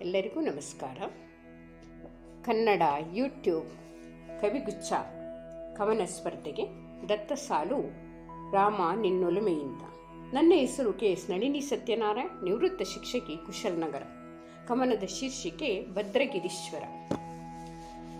ಎಲ್ಲರಿಗೂ ನಮಸ್ಕಾರ. ಕನ್ನಡ ಯೂಟ್ಯೂಬ್ ಕವಿಗುಚ್ಛ ಕವನ ಸ್ಪರ್ಧೆಗೆ ದತ್ತ ಸಾಲು ರಾಮ ನಿನ್ನೊಲುಮೆಯಿಂದ. ನನ್ನ ಹೆಸರು ಕೆ ಎಸ್ ನಳಿನಿ ಸತ್ಯನಾರಾಯಣ್, ನಿವೃತ್ತ ಶಿಕ್ಷಕಿ ಕುಶಲ್ನಗರ, ಕವನದ ಶೀರ್ಷಿಕೆ ಭದ್ರಗಿರೀಶ್ವರ.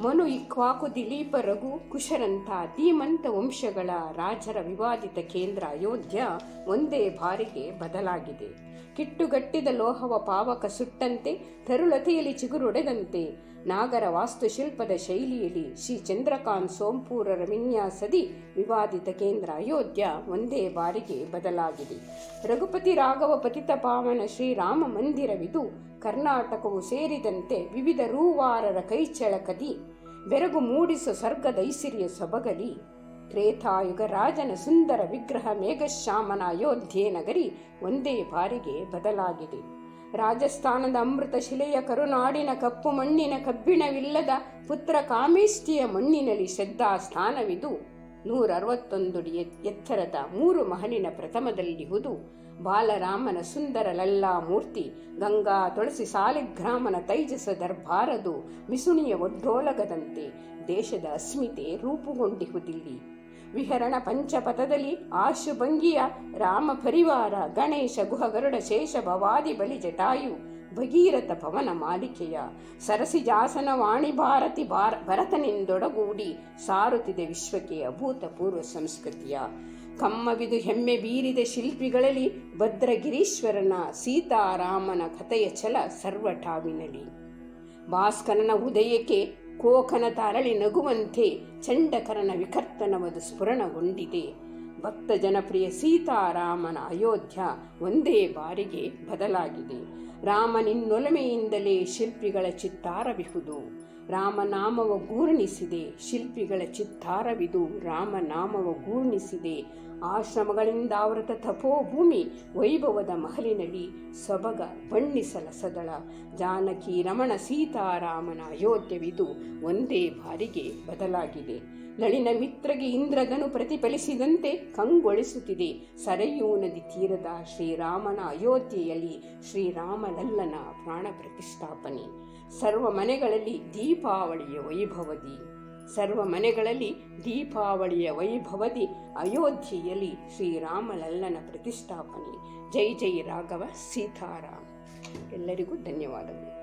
ಮನು ಇಕ್ವಾಕು ದಿಲೀಪ ರಘು ಕುಶರಂಥ ಧೀಮಂತ ವಂಶಗಳ ರಾಜರ ವಿವಾದಿತ ಕೇಂದ್ರ ಅಯೋಧ್ಯ ಒಂದೇ ಬಾರಿಗೆ ಬದಲಾಗಿದೆ. ಕಿಟ್ಟುಗಟ್ಟಿದ ಲೋಹವ ಪಾವಕ ಸುಟ್ಟಂತೆ ತರುಳತೆಯಲ್ಲಿ ಚಿಗುರೊಡೆದಂತೆ ನಾಗರ ವಾಸ್ತುಶಿಲ್ಪದ ಶೈಲಿಯಲ್ಲಿ ಶ್ರೀ ಚಂದ್ರಕಾಂತ್ ಸೋಂಪೂರರ ವಿನ್ಯಾಸದಿ ವಿವಾದಿತ ಕೇಂದ್ರ ಅಯೋಧ್ಯ ಒಂದೇ ಬಾರಿಗೆ ಬದಲಾಗಿದೆ. ರಘುಪತಿ ರಾಘವ ಪತಿತ ಪಾವನ ಶ್ರೀರಾಮ ಮಂದಿರವಿದು ಕರ್ನಾಟಕವು ಸೇರಿದಂತೆ ವಿವಿಧ ರೂವಾರರ ಕೈಚಳಕದಿ ಬೆರಗು ಮೂಡಿಸೋ ಸರ್ಗದೈಸಿರಿಯ ಸೊಬಗಲಿ ತ್ರೇತಾಯುಗ ರಾಜನ ಸುಂದರ ವಿಗ್ರಹ ಮೇಘಶ್ಯಾಮನ ಅಯೋಧ್ಯೆ ನಗರಿ ಒಂದೇ ಬಾರಿಗೆ ಬದಲಾಗಿದೆ. ರಾಜಸ್ಥಾನದ ಅಮೃತ ಶಿಲೆಯ ಕರುನಾಡಿನ ಕಪ್ಪು ಮಣ್ಣಿನ ಕಬ್ಬಿಣವಿಲ್ಲದ ಪುತ್ರ ಕಾಮೇಷ್ಟಿಯ ಮಣ್ಣಿನಲ್ಲಿ ಶ್ರದ್ಧಾ ಸ್ಥಾನವಿದು. ನೂರ ಅರವತ್ತೊಂದು ಎತ್ತರದ ಮೂರು ಮಹಲಿನ ಪ್ರಥಮದಲ್ಲಿ ಹುದು ಬಾಲರಾಮನ ಸುಂದರ ಲಲ್ಲಾ ಮೂರ್ತಿ ಗಂಗಾ ತುಳಸಿ ಸಾಲಿಗ್ರಾಮನ ತೈಜಸ ದರ್ಬಾರದು ಮಿಸುಣಿಯ ಒಡ್ಡೋಲಗದಂತೆ ದೇಶದ ಅಸ್ಮಿತೆ ರೂಪುಗೊಂಡಿಹುದಿಲ್ಲಿ. ವಿಹರಣ ಪಂಚಪಥದಲ್ಲಿ ಆಶುಭಂಗಿಯ ರಾಮ ಪರಿವಾರ, ಗಣೇಶ, ಗುಹಗರುಡ ಶೇಷ, ಭವಾದಿ ಬಲಿ ಜಟಾಯು, ಭಗೀರಥ ಪವನ ಮಾಲಿಕೆಯ ಸರಸಿಜಾಸನ ವಾಣಿ ಭಾರತಿ ಭಾರ, ಭರತನಿಂದೊಡಗೂಡಿ ಸಾರುತ್ತಿದೆ ವಿಶ್ವಕ್ಕೆ ಅಭೂತಪೂರ್ವ ಸಂಸ್ಕೃತಿಯ. ಕಮ್ಮವಿದು ಹೆಮ್ಮೆ ಬೀರಿದ ಶಿಲ್ಪಿಗಳಲ್ಲಿ ಭದ್ರಗಿರೀಶ್ವರನ ಸೀತಾರಾಮನ ಕಥೆಯ ಛಲ ಸರ್ವಠಾವಿನಲಿ. ಭಾಸ್ಕರನ ಉದಯಕ್ಕೆ ಕೋಕನ ತಾರಳಿ ನಗುವಂತೆ ಚಂಡಕರನ ವಿಕರ್ತನವದು ಸ್ಫುರಣಗೊಂಡಿದೆ. ಭಕ್ತ ಜನಪ್ರಿಯ ಸೀತಾರಾಮನ ಅಯೋಧ್ಯ ಒಂದೇ ಬಾರಿಗೆ ಬದಲಾಗಿದೆ. ರಾಮನಿನ್ನೊಲಮೆಯಿಂದಲೇ ಶಿಲ್ಪಿಗಳ ಚಿತ್ತಾರವಿಹುದು. ರಾಮನಾಮವ ಗೂರ್ಣಿಸಿದೆ, ಶಿಲ್ಪಿಗಳ ಚಿತ್ತಾರವಿದು. ರಾಮನಾಮವ ಗೂರ್ಣಿಸಿದೆ. ಆಶ್ರಮಗಳಿಂದ ಆವೃತ ತಪೋಭೂಮಿ ವೈಭವದ ಮಹಲಿನಲ್ಲಿ ಸೊಬಗ ಬಣ್ಣಿಸಲ ಸದಳ ಜಾನಕಿ ರಮಣ ಸೀತಾರಾಮನ ಅಯೋಧ್ಯವಿದು ಒಂದೇ ಬಾರಿಗೆ ಬದಲಾಗಿದೆ. ನಳಿನ ಮಿತ್ರಗೆ ಇಂದ್ರಗನು ಪ್ರತಿಫಲಿಸಿದಂತೆ ಕಂಗೊಳಿಸುತ್ತಿದೆ. ಸರಯೂ ನದಿ ತೀರದ ಶ್ರೀರಾಮನ ಅಯೋಧ್ಯೆಯಲ್ಲಿ ಶ್ರೀರಾಮನಲ್ಲನ ಪ್ರಾಣ ಪ್ರತಿಷ್ಠಾಪನೆ. ಸರ್ವ ಮನೆಗಳಲ್ಲಿ ದೀಪಾವಳಿಯ ವೈಭವದಿ. ಸರ್ವ ಮನೆಗಳಲ್ಲಿ ದೀಪಾವಳಿಯ ವೈಭವದಿ ಅಯೋಧ್ಯೆಯಲ್ಲಿ ಶ್ರೀರಾಮಲಲ್ಲನ ಪ್ರತಿಷ್ಠಾಪನೆ. ಜೈ ಜೈ ರಾಘವ ಸೀತಾರಾಮ್. ಎಲ್ಲರಿಗೂ ಧನ್ಯವಾದಗಳು.